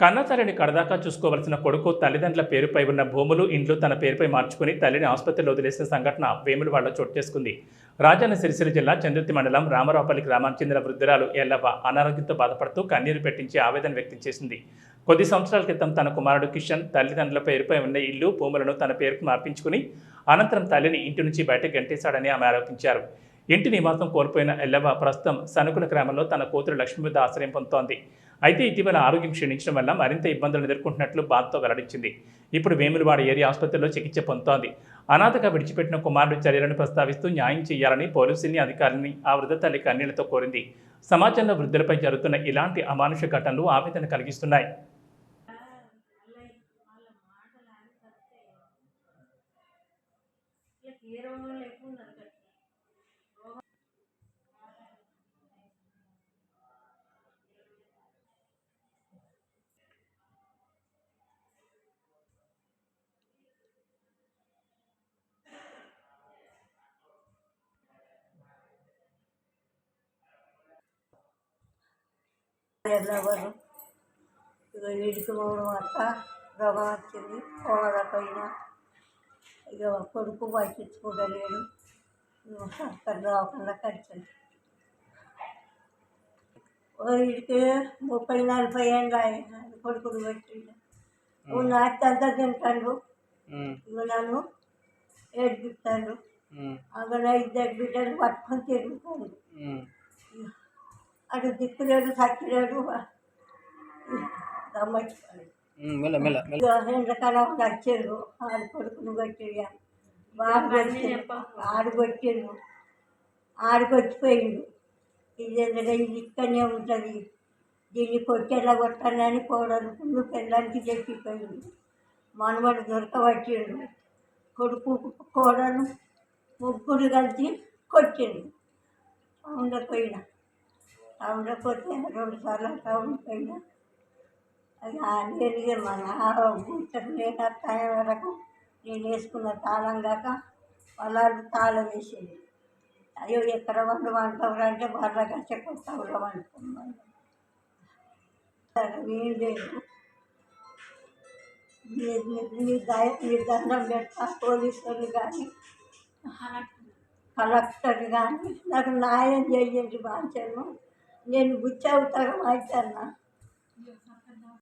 కన్నతల్లిని కడదాకా చూసుకోవలసిన కొడుకు తల్లిదండ్రుల పేరుపై ఉన్న భూములు ఇండ్లు తన పేరుపై మార్చుకుని తల్లిని ఆసుపత్రిలో వదిలేసిన సంఘటన వేములవాడలో చోటు చేసుకుంది. రాజన్న సిరిసిల్ల జిల్లా చంద్రుతి మండలం రామరావుపల్లి గ్రామానికి చెందిన వృద్ధురాలు ఎల్లవ్వ అనారోగ్యంతో బాధపడుతూ కన్నీరు పెట్టించి ఆవేదన వ్యక్తం చేసింది. కొద్ది సంవత్సరాల క్రితం తన కుమారుడు కిషన్ తల్లిదండ్రుల పేరుపై ఉన్న ఇల్లు భూములను తన పేరుకు మార్పించుకుని అనంతరం తల్లిని ఇంటి నుంచి బయటకు గంటేశాడని ఆమె ఆరోపించారు. ఇంటి నివాసం కోల్పోయిన ఎల్లవ్వ ప్రస్తుతం సనుకుల గ్రామంలో తన కూతురు లక్ష్మి వద్ద ఆశ్రయం పొందుతోంది. అయితే ఇటీవల ఆరోగ్యం క్షీణించడం వల్ల మరింత ఇబ్బందులను ఎదుర్కొంటున్నట్లు బాధతో వెల్లడించింది. ఇప్పుడు వేములవాడ ఏరియా ఆసుపత్రిలో చికిత్స పొందుతోంది. అనాథగా విడిచిపెట్టిన కుమారుడు చర్యలను ప్రస్తావిస్తూ న్యాయం చేయాలని పోలీసుల్ని అధికారిని ఆ వృద్ధ తల్లి కన్నీళ్ళతో కోరింది. సమాజంలో వృద్ధులపై జరుగుతున్న ఇలాంటి అమానుష ఘటనలు ఆవేదన కలిగిస్తున్నాయి. ఎవరు ఇక వీడికి పోవడం అట్ట రోగం వచ్చింది. పోవడపోయినా ఇక కొడుకు పట్టించుకోగలేడు అక్కడ రాకుండా ఖర్చు వీడికి ముప్పై నలభై ఏళ్ళు ఆయన కొడుకుడు పెట్టిండు. నువ్వు నాటంతా తింటాడు. ఇక నన్ను ఏడిపిస్తాడు. అక్కడ ఇద్దరు బిడ్డలు పట్టుకొని తిరుగుతాడు. అటు మెల్ల మెల్ల మెల్ల. ఇక ఎండకాలం వచ్చాడు ఆడు కొడుకును కొట్టిగా బాగా కొట్టిండు. ఆడు కొట్టిండు. ఆడుకొచ్చిపోయిండు ఇది ఎందుకంటే ఇది ఇక్కడనే ఉంటుంది. దీన్ని కొట్టేలా కొట్టాలని కోడలు నువ్వు పెళ్ళానికి చెప్పిపోయింది. మనవడు దొరకబట్టిండు. కొడుకు కోడలు ముగ్గురు కలిసి కొట్టిండు. ఉండకపోయినా టౌన్లో పోతే రెండు సార్లు టౌన్ పోయినా అది నేను మన కూర్చొని లేక టైం వరకు నేను వేసుకున్న తాళం కాక వాళ్ళు తాళం వేసింది అయ్యో ఎక్కడ వండు వంటలు అంటే వాళ్ళ కచ్చ కొత్తలో వండుకున్నాను ఏం లేదు. దయ దండం పెడతా పోలీసులు కానీ కలెక్టర్. కానీ నాకు న్యాయం చేయండి బాధ్యను నేను గుచ్చి అవుతాను మాయితాను